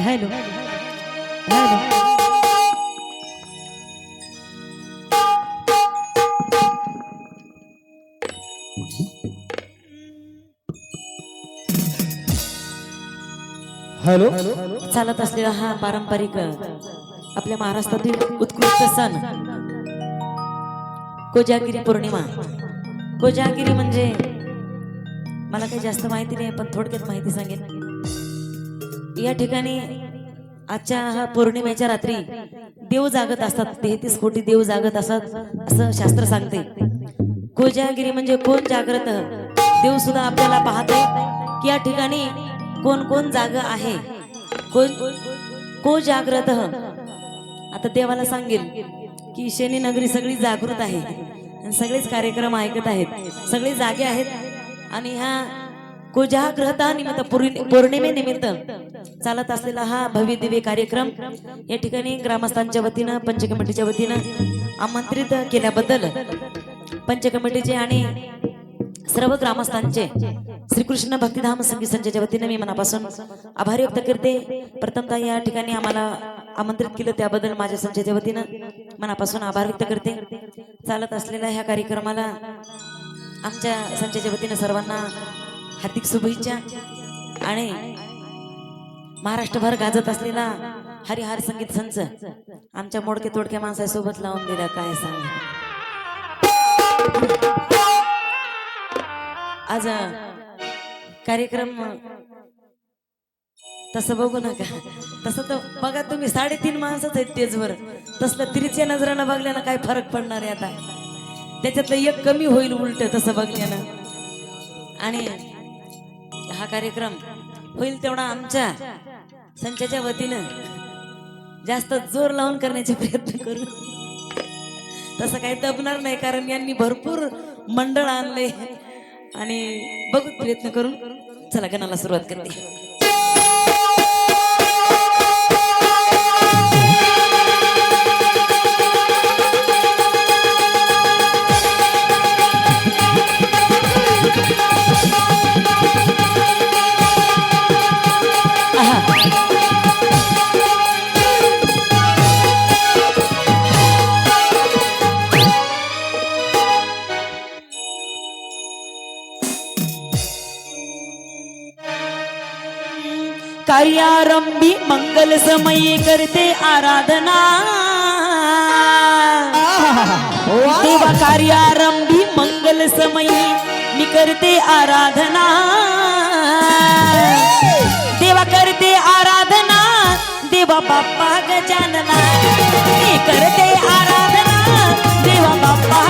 Hello hello चालत असलेला हा पारंपरिक आपल्या महाराष्ट्रातील उत्कृष्ट सण. कोजागिरी पौर्णिमा. कोजागिरी म्हणजे मला काही जास्त माहिती नाही पण थोडक्यात माहिती सांगेन. या ठिकाणी आजच्या हा पौर्णिमेच्या रात्री देव जागत असतात तेहतीस कोटी देव जागत असतात असं शास्त्र सांगते. कोजागिरी म्हणजे कोण जागृत? देव सुद्धा आपल्याला पाहते की या ठिकाणी कोण कोण जाग आहे. कोण को जागृत? आता देवाला सांगेल की शनी नगरी सगळी जागृत आहे. आणि सगळेच कार्यक्रम ऐकत आहेत. सगळे जागे आहेत. आणि ह्या कुजाग्रता निमित्त पौर्णिमेनिमित्त चालत असलेला हा भव्य दिव्य कार्यक्रम या ठिकाणी ग्रामस्थांच्या वतीनं पंच कमिटीच्या वतीनं आमंत्रित केल्याबद्दल पंच कमिटीचे आणि सर्व ग्रामस्थांचे श्रीकृष्ण भक्तिधाम संगीत संचाच्या वतीनं मी मनापासून आभार व्यक्त करते. प्रथमतः या ठिकाणी आम्हाला आमंत्रित केलं त्याबद्दल माझ्या संचाच्या वतीनं मनापासून आभार व्यक्त करते. चालत असलेल्या ह्या कार्यक्रमाला आमच्या संचाच्या वतीनं सर्वांना हार्दिक शुभेच्छा. आणि महाराष्ट्रभर गाजत असलेला हरिहर संगीत संच आमच्या मोडके तोडक्या माणसासोबत लावून दिला काय सांग. आज कार्यक्रम तसं बघू नका. तसं तर बघा तुम्ही साडेतीन माणसंच आहेत तेजवर. तसलं तिरीच्या नजरानं बघल्यानं काय फरक पडणार आहे आता? त्याच्यातलं एक कमी होईल उलट तसं बघल्यानं आणि हा कार्यक्रम होईल तेवढा आमच्या संचाच्या वतीनं जास्त जोर लावून करण्याचे प्रयत्न करू. तसं काही दबणार नाही कारण यांनी भरपूर मंडळ आणले. आणि बघू प्रयत्न करून चला गणाला सुरुवात करते. कार्यारंभी मंगल समयी करते आराधना। देवा कार्यारंभी मंगल समय करते आराधना। देवा करते आराधना, देवा बाप्पा गजानना करते आराधना, देवा बाप्पा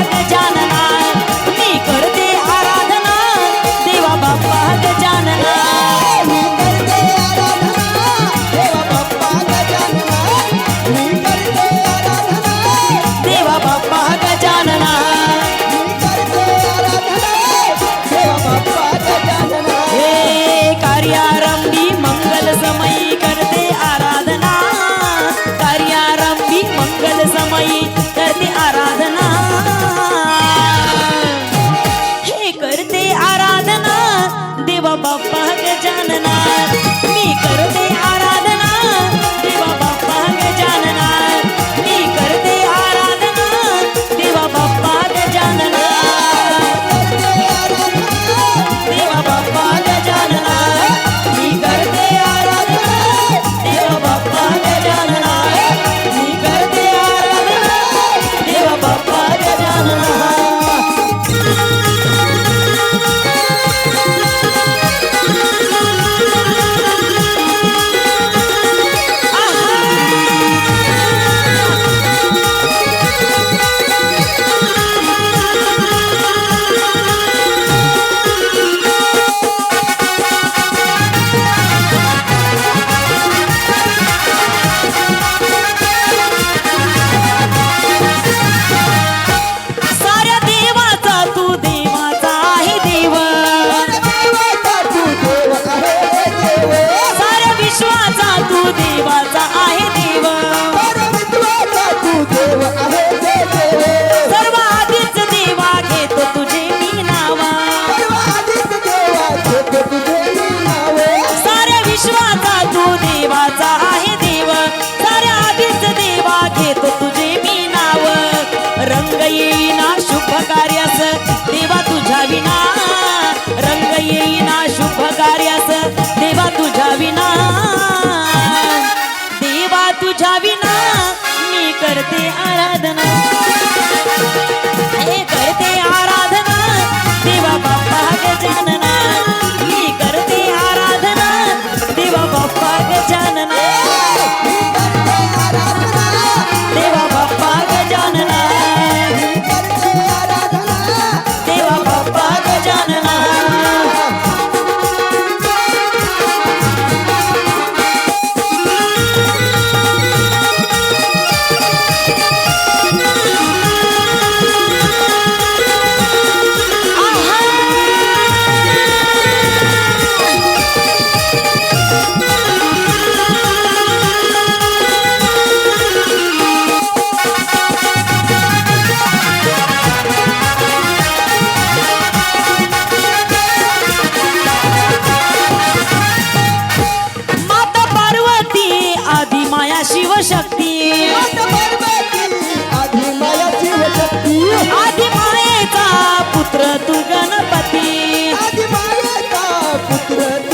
Let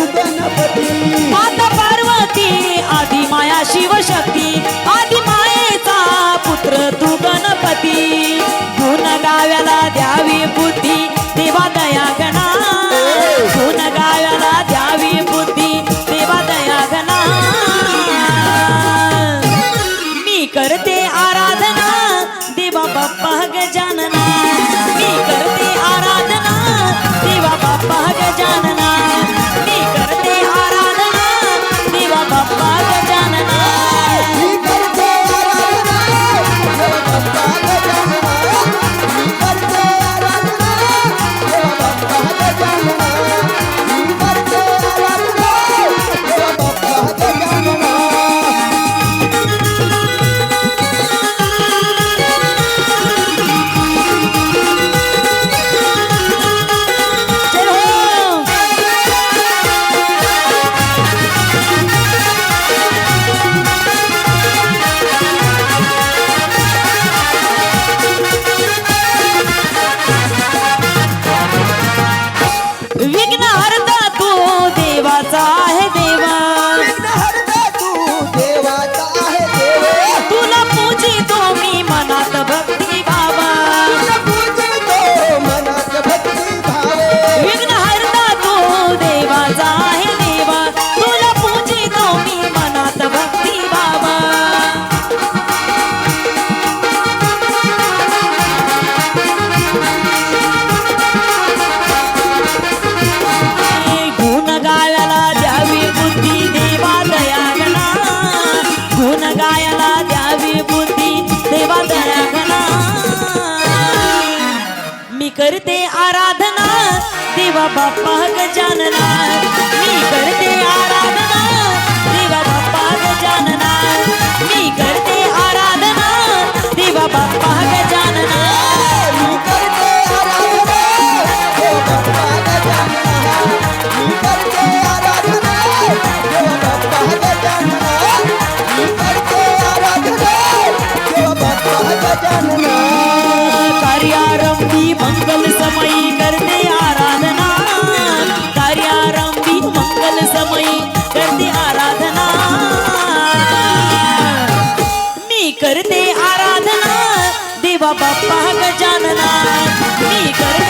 आराधना, देवा बापा के जानना। आराधना, देवा बापा मी करते आराधना, देवा बापा के जानना। मी करते आराधना, देवा बापा गजानना जानना। कार्यारंभी मंगल समय। करते आराधना. देवा बाप्पा गजानना मी करते